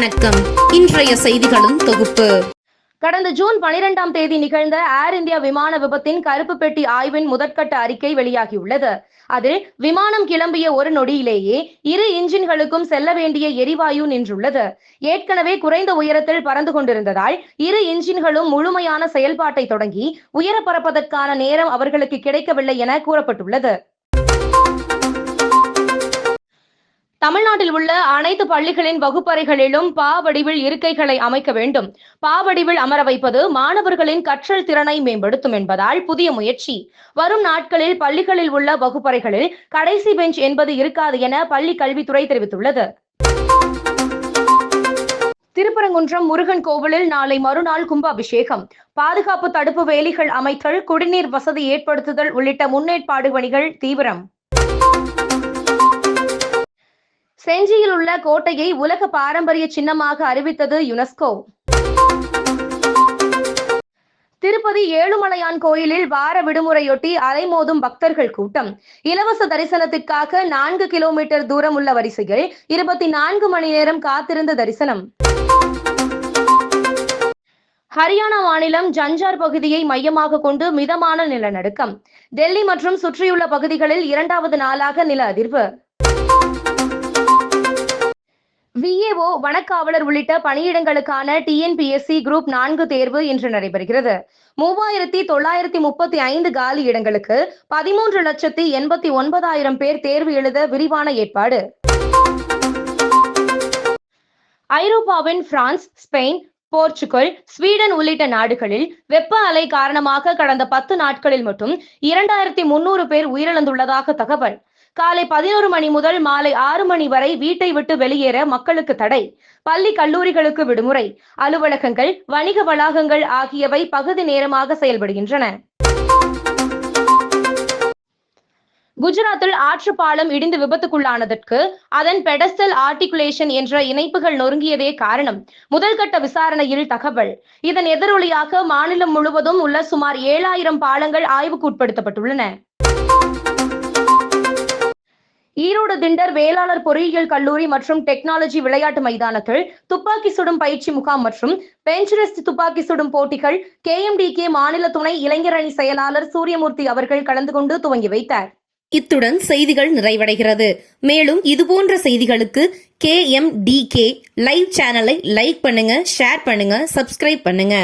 வணக்கம். இன்றைய செய்திகளும் தொகுப்பு. கடந்த ஜூன் பனிரெண்டாம் தேதி நிகழ்ந்த ஏர் இந்தியா விமான விபத்தின் கருப்பு பெட்டி ஆய்வின் முதற்கட்ட அறிக்கை வெளியாகியுள்ளது. அதில் விமானம் கிளம்பிய ஒரு நொடியிலேயே இரு இன்ஜின்களுக்கும் செல்ல வேண்டிய எரிவாயு நின்றுள்ளது. ஏற்கனவே குறைந்த உயரத்தில் பறந்து கொண்டிருந்ததால் இரு இன்ஜின்களும் முழுமையான செயல்பாட்டை தொடங்கி உயர பறப்பதற்கான நேரம் அவர்களுக்கு கிடைக்கவில்லை என கூறப்பட்டுள்ளது. தமிழ்நாட்டில் உள்ள அனைத்து பள்ளிகளின் வகுப்பறைகளிலும் பாவடிவில் இருக்கைகளை அமைக்க வேண்டும். பாவடிவில் அமர வைப்பது மாணவர்களின் கற்றல் திறனை மேம்படுத்தும் என்பதால் புதிய முயற்சி. வரும் நாட்களில் பள்ளிகளில் உள்ள வகுப்பறைகளில் கடைசி பெஞ்ச் என்பது இருக்காது என பள்ளி கல்வித்துறை தெரிவித்துள்ளது. திருப்பரங்குன்றம் முருகன் கோவிலில் நாளை மறுநாள் கும்பாபிஷேகம். பாதுகாப்பு தடுப்பு வேலிகள் அமைத்தல் குடிநீர் வசதி ஏற்படுத்துதல் உள்ளிட்ட முன்னேற்பாடு பணிகள் தீவிரம். செஞ்சியில் உள்ள கோட்டையை உலக பாரம்பரிய சின்னமாக அறிவித்தது யுனெஸ்கோ. திருப்பதி ஏழுமலையான் கோயிலில் வார விடுமுறையொட்டி அலைமோதும் பக்தர்கள் கூட்டம். இலவச தரிசனத்திற்காக நான்கு கிலோமீட்டர் தூரம் உள்ள வரிசையில் இருபத்தி நான்கு மணி நேரம் காத்திருந்த தரிசனம். ஹரியானா மாநிலம் ஜஞ்சார் பகுதியை மையமாக கொண்டு மிதமான நிலநடுக்கம். டெல்லி மற்றும் சுற்றியுள்ள பகுதிகளில் இரண்டாவது நாளாக நில அதிர்வு. வனக்காவலர் உள்ளிட்ட பணியிடங்களுக்கான டிஎன்பிஎஸ்சி குரூப் நான்கு தேர்வு இன்று நடைபெறுகிறது. மூவாயிரத்தி தொள்ளாயிரத்தி முப்பத்தி ஐந்து காலி இடங்களுக்கு பதிமூன்று லட்சத்தி எண்பத்தி ஒன்பதாயிரம் பேர் தேர்வு எழுத விரிவான ஏற்பாடு. ஐரோப்பாவின் பிரான்ஸ் ஸ்பெயின் போர்ச்சுகல் ஸ்வீடன் உள்ளிட்ட நாடுகளில் வெப்ப அலை காரணமாக கடந்த பத்து நாட்களில் மட்டும் இரண்டாயிரத்தி முன்னூறு பேர் உயிரிழந்துள்ளதாக தகவல். காலை பதினோரு மணி முதல் மாலை ஆறு மணி வரை வீட்டை விட்டு வெளியேற மக்களுக்கு தடை. பள்ளி கல்லூரிகளுக்கு விடுமுறை. அலுவலகங்கள் வணிக வளாகங்கள் ஆகியவை பகுதி நேரமாக செயல்படுகின்றன. குஜராத்தில் ஆற்று பாலம் இடிந்து விபத்துக்குள்ளானதற்கு அதன் பெடஸ்டல் ஆர்டிகுலேஷன் என்ற இணைப்புகள் நொறுங்கியதே காரணம். முதல்கட்ட விசாரணையில் தகவல். இதன் எதிரொலியாக மாநிலம் முழுவதும் உள்ள சுமார் ஏழாயிரம் பாலங்கள் ஆய்வுக்கு உட்படுத்தப்பட்டுள்ளன. ஈரோடு திண்டர் வேளாளர் பொறியியல் கல்லூரி மற்றும் டெக்னாலஜி விளையாட்டு மைதானத்தில் துப்பாக்கி சுடும் பயிற்சி முகாம் மற்றும் பெஞ்சரஸ்ட் துப்பாக்கி சுடும் போட்டிகள் கேஎம்டிகே மாநில துணை இளைஞரணி செயலாளர் சூரியமூர்த்தி அவர்கள் கலந்து கொண்டு துவங்கி வைத்தார். இத்துடன் செய்திகள் நிறைவடைகிறது. மேலும் இதுபோன்ற செய்திகளுக்கு K M D K live சேனலை லைக் பண்ணுங்க ஷேர் பண்ணுங்க சப்ஸ்கிரைப் பண்ணுங்க.